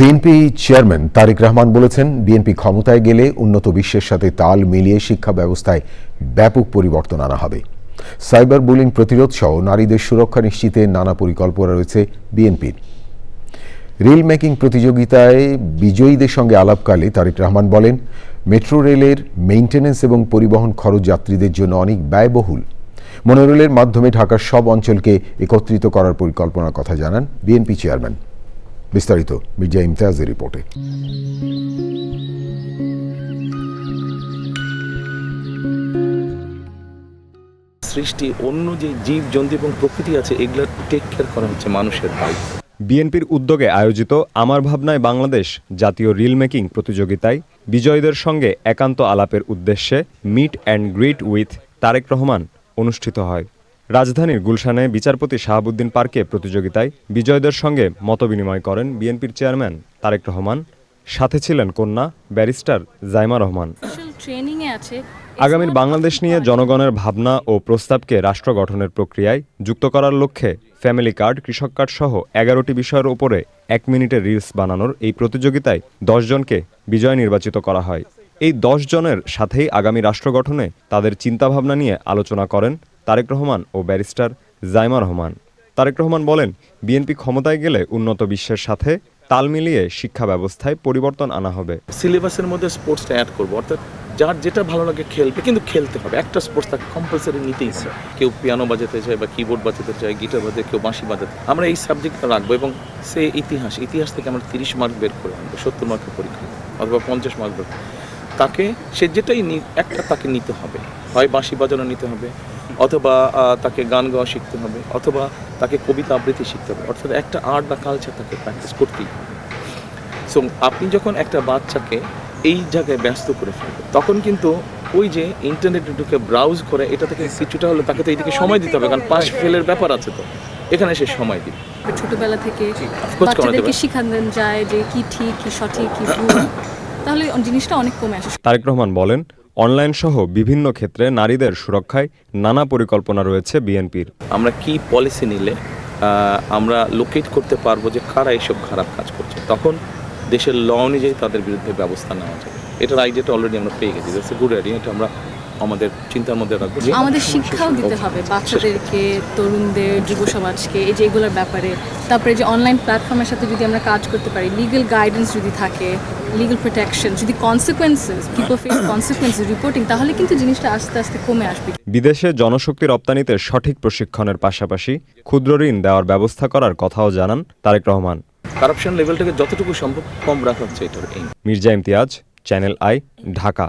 BNP chairman Tarique Rahman বলেছেন, BNP ক্ষমতায় গেলে উন্নত বিশ্বের সাথে তাল মিলিয়ে শিক্ষা ব্যবস্থায় ব্যাপক পরিবর্তন আনা হবে। সাইবার বুলিং প্রতিরোধ সহ নারীদের সুরক্ষা নিশ্চিতে নানা পরিকল্পনা রয়েছে বিএনপির। রেল মেকিং প্রতিযোগিতায় বিজয়ীদের সঙ্গে আলাপকালে তারেক রহমান বলেন, মেট্রো রেলের মেইনটেনেন্স এবং পরিবহন খরচ যাত্রীদের জন্য অনেক ব্যয়বহুল। মনোরেলের মাধ্যমে ঢাকার সব অঞ্চলকে একত্রিত করার পরিকল্পনার কথা জানান বিএনপি চেয়ারম্যান। বিস্তারিত মির্জা ইমতিয়াজের রিপোর্টে। সৃষ্টি অন্য যে জীব জন্তু এবং প্রকৃতি আছে এগুলো টেক কেয়ার করা হচ্ছে মানুষের দায়িত্ব। বিএনপির উদ্যোগে আয়োজিত আমার ভাবনায় বাংলাদেশ জাতীয় রিল মেকিং প্রতিযোগিতায় বিজয়ীদের সঙ্গে একান্ত আলাপের উদ্দেশ্যে meet and greet with Tarique Rahman অনুষ্ঠিত হয়। রাজধানীর গুলশানে বিচারপতি শাহাবুদ্দিন পার্কে প্রতিযোগিতায় বিজয়দের সঙ্গে মতবিনিময় করেন বিএনপির চেয়ারম্যান তারেক রহমান। সাথে ছিলেন কন্যা ব্যারিস্টার জাইমা রহমান। আগামীর বাংলাদেশ নিয়ে জনগণের ভাবনা ও প্রস্তাবকে রাষ্ট্র গঠনের প্রক্রিয়ায় যুক্ত করার লক্ষ্যে ফ্যামিলি কার্ড কৃষক কার্ড সহ এগারোটি বিষয়ের উপরে এক মিনিটের রিলস বানানোর এই প্রতিযোগিতায় দশ জনকে বিজয় নির্বাচিত করা হয়। এই দশ জনের সাথেই আগামী রাষ্ট্র গঠনে তাদের চিন্তাভাবনা নিয়ে আলোচনা করেন তারেক রহমান ও ব্যারিস্টার জাইমা রহমান। তারেক রহমান বলেন, বিএনপি ক্ষমতায় গেলে উন্নত বিশ্বের সাথে তাল মিলিয়ে শিক্ষা ব্যবস্থায় পরিবর্তন আনা হবে। সিলেবাসের মধ্যে স্পোর্টসটা অ্যাড করব, অর্থাৎ যার যেটা ভালো লাগে খেলবে, কিন্তু খেলতে হবে। একটা স্পোর্টস তাকে কম্পালসারি নিতেই চায় কেউ পিয়ানো বাজাতে চায় বা কিবোর্ড বাজাতে চায় গিটার বাজাতে, কেউ বাঁশি বাজাতে। আমরা এই সাবজেক্টটা রাখব এবং সে ইতিহাস ইতিহাস থেকে আমরা তিরিশ মার্ক বের করে আনব, সত্তর মার্কের পরীক্ষা, অথবা পঞ্চাশ মার্ক বের। তাকে, সে যেটাই একটা তাকে নিতে হবে। হয় বাঁশি বাজানো নিতে হবে অথবা তাকে গান গাওয়া শিখতে হবে অথবা তাকে কবিতা আবৃত্তি শিখতে হবে অর্থাৎ একটা আর্ট বা কালচার তাকে প্র্যাকটিস করতেই হবে। সো আপনি যখন একটা বাচ্চাকে এই জায়গায় ব্যস্ত করে ফেলবেন তখন কিন্তু ওই যে ইন্টারনেটে ঢুকে ব্রাউজ করে এটা থেকে কিছুটা হলে তাকে তো এইদিকে সময় দিতে হবে কারণ পাস ফেলের ব্যাপার আছে তো। এখানে সে সময় দিবে ছোটবেলা থেকে বাচ্চাদেরকে। শেখানো যায় যে কি ঠিক কি সঠিক কি ভুল তাহলে জিনিসটা অনেক কমে আসে। তারেক রহমান বলেন অনলাইন সহ বিভিন্ন ক্ষেত্রে নারীদের সুরক্ষায় নানা পরিকল্পনা রয়েছে বিএনপির। আমরা কি পলিসি নিলে আমরা লোকেট করতে পারব যে কারা এইসব খারাপ কাজ করছে? তখন দেশের ল অনুযায়ী তাদের বিরুদ্ধে ব্যবস্থা নেওয়া যাবে। এটার আইডিয়াটা অলরেডি আমরা পেয়ে গেছি। গুড আইডিয়া এটা আমরা আমাদের চিন্তার মধ্যে রাখব আমাদের শিক্ষাও দিতে হবে বাচ্চাদেরকে তরুণদের যুব সমাজকে এই যে এগুলোর ব্যাপারে। তারপরে যে অনলাইন প্ল্যাটফর্মের সাথে যদি আমরা কাজ করতে পারি লিগ্যাল গাইডেন্স যদি থাকে লিগ্যাল প্রোটেকশন যদি consequences people face consequences reporting তাহলে কিন্তু জিনিসটা আস্তে আস্তে কমে আসবে। বিদেশে জনশক্তি রপ্তানিতে সঠিক প্রশিক্ষণের পাশাপাশি ক্ষুদ্র ঋণ দেওয়ার ব্যবস্থা করার কথাও জানান তারেক রহমান। কারাপশন লেভেলটাকে যতটুকু সম্ভব কম রাখা হচ্ছে এটার এই মির্জা ইমতিয়াজ চ্যানেল আই ঢাকা